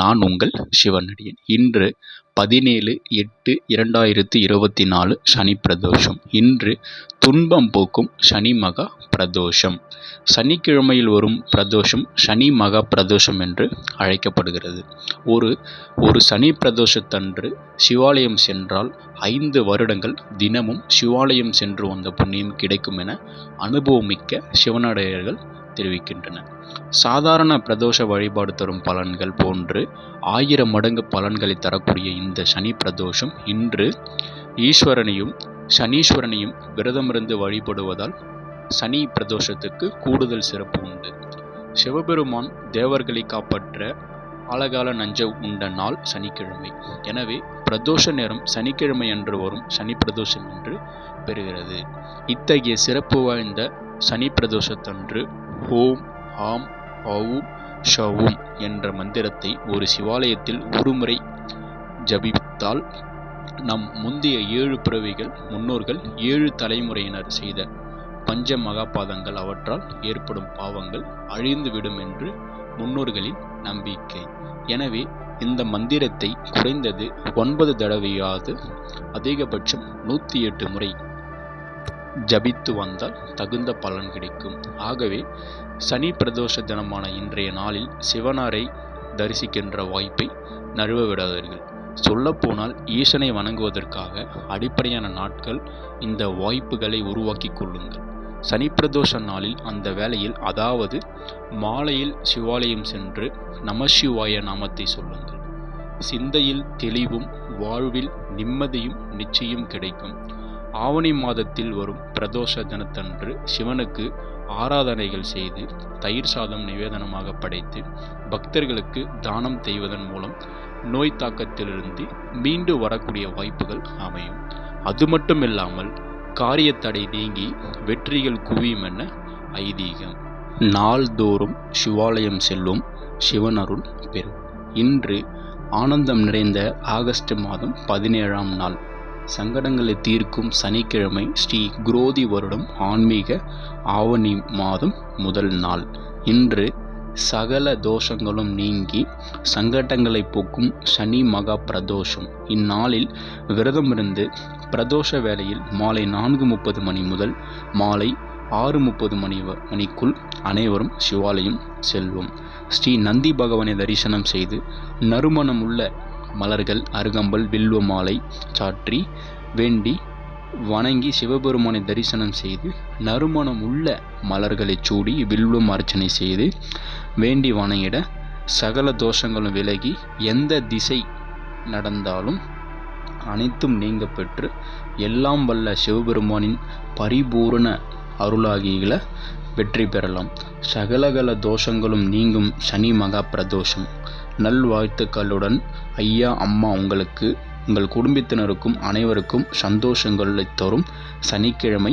நான் உங்கள் சிவனடியன். இன்று பதினேழு எட்டு இரண்டாயிரத்தி இருபத்தி நாலு சனி பிரதோஷம். இன்று துன்பம் போக்கும் சனி மகா பிரதோஷம். சனிக்கிழமையில் வரும் பிரதோஷம் சனி மகா பிரதோஷம் என்று அழைக்கப்படுகிறது. ஒரு ஒரு சனி பிரதோஷத்தன்று சிவாலயம் சென்றால் ஐந்து வருடங்கள் தினமும் சிவாலயம் சென்று வந்த புண்ணியம் கிடைக்கும் என அனுபவமிக்க சிவனடையர்கள் தெரிவிக்கின்றன. சாதாரண பிரதோஷ வழிபாடு தரும் பலன்கள் போன்று ஆயிரம் மடங்கு பலன்களை தரக்கூடிய இந்த சனி பிரதோஷம் இன்று ஈஸ்வரனையும் சனீஸ்வரனையும் விரதமிருந்து வழிபடுவதால் சனி பிரதோஷத்துக்கு கூடுதல் சிறப்பு உண்டு. சிவபெருமான் தேவர்களை காப்பாற்ற ஆலகால நஞ்ச உண்ட நாள் சனிக்கிழமை. எனவே பிரதோஷ நேரம் சனிக்கிழமை அன்று வரும் சனி பிரதோஷம் என்று பெறுகிறது. இத்தகைய சிறப்பு வாய்ந்த சனி பிரதோஷத்தன்று ஓம் ஆம் ஔம் ஷவும் என்ற மந்திரத்தை ஒரு சிவாலயத்தில் ஒருமுறை ஜபித்தால் நம் முந்தைய ஏழு பிறவிகள் முன்னோர்கள் ஏழு தலைமுறையினர் செய்த பஞ்ச மகாபாதங்கள் அவற்றால் ஏற்படும் பாவங்கள் அழிந்துவிடும் என்று முன்னோர்களின் நம்பிக்கை. எனவே இந்த மந்திரத்தை குறைந்தது ஒன்பது தடவையாவது அதிகபட்சம் நூற்றி எட்டு முறை ஜபித்து வந்தால் தகுந்த பலன் கிடைக்கும். ஆகவே சனி பிரதோஷ தினமான இன்றைய நாளில் சிவனாரை தரிசிக்கின்ற வாய்ப்பை நழுவ விடாதீர்கள் சொல்லப்போனால் ஈசனை வணங்குவதற்காக அடிப்படையான நாட்கள் இந்த வாய்ப்புகளை உருவாக்கி கொள்ளுங்கள். சனி பிரதோஷ நாளில் அந்த வேளையில் அதாவது மாலையில் சிவாலயம் சென்று நமசிவாய நாமத்தை சொல்லுங்கள். சிந்தையில் தெளிவும் வாழ்வில் நிம்மதியும் நிச்சயம் கிடைக்கும். ஆவணி மாதத்தில் வரும் பிரதோஷ தினத்தன்று சிவனுக்கு ஆராதனைகள் செய்து தயிர் சாதம் நிவேதனமாக படைத்து பக்தர்களுக்கு தானம் செய்வதன் மூலம் நோய் தாக்கத்திலிருந்து மீண்டு வரக்கூடிய வாய்ப்புகள் அமையும். அது மட்டும் இல்லாமல் காரியத்தடை நீங்கி வெற்றிகள் குவியும் என ஐதீகம். நாள்தோறும் சிவாலயம் செல்லும் சிவனருள் பெறும். இன்று ஆனந்தம் நிறைந்த ஆகஸ்ட் மாதம் பதினேழாம் நாள். சங்கடங்களை தீர்க்கும் சனிக்கிழமை ஸ்ரீ குரோதி வருடம் ஆன்மீக ஆவணி மாதம் முதல் நாள். இன்று சகல தோஷங்களும் நீங்கி சங்கடங்களை போக்கும் சனி மகா பிரதோஷம். இந்நாளில் விரதமிருந்து பிரதோஷ வேளையில் மாலை நான்கு முப்பது மணி முதல் மாலை ஆறு முப்பது மணி மணிக்குள் அனைவரும் சிவாலயம் செல்வோம். ஸ்ரீ நந்தி பகவானை தரிசனம் செய்து நறுமணமுள்ள மலர்கள் அருகம்பல் வில்வ மாலை சாற்றி வேண்டி வணங்கி சிவபெருமானை தரிசனம் செய்து நறுமணம் உள்ள மலர்களை சூடி வில்வம் அர்ச்சனை செய்து வேண்டி வணங்கிட சகல தோஷங்களும் விலகி எந்த திசை நடந்தாலும் அனைத்தும் நீங்க பெற்று எல்லாம் வல்ல சிவபெருமானின் பரிபூரண அருளாகிகளை வெற்றி பெறலாம். சகலகல தோஷங்களும் நீங்கும் சனி மகா பிரதோஷம். நல்வாழ்த்துக்களுடன் ஐயா அம்மா உங்களுக்கு உங்கள் குடும்பத்தினருக்கும் அனைவருக்கும் சந்தோஷங்களை தரும் சனிக்கிழமை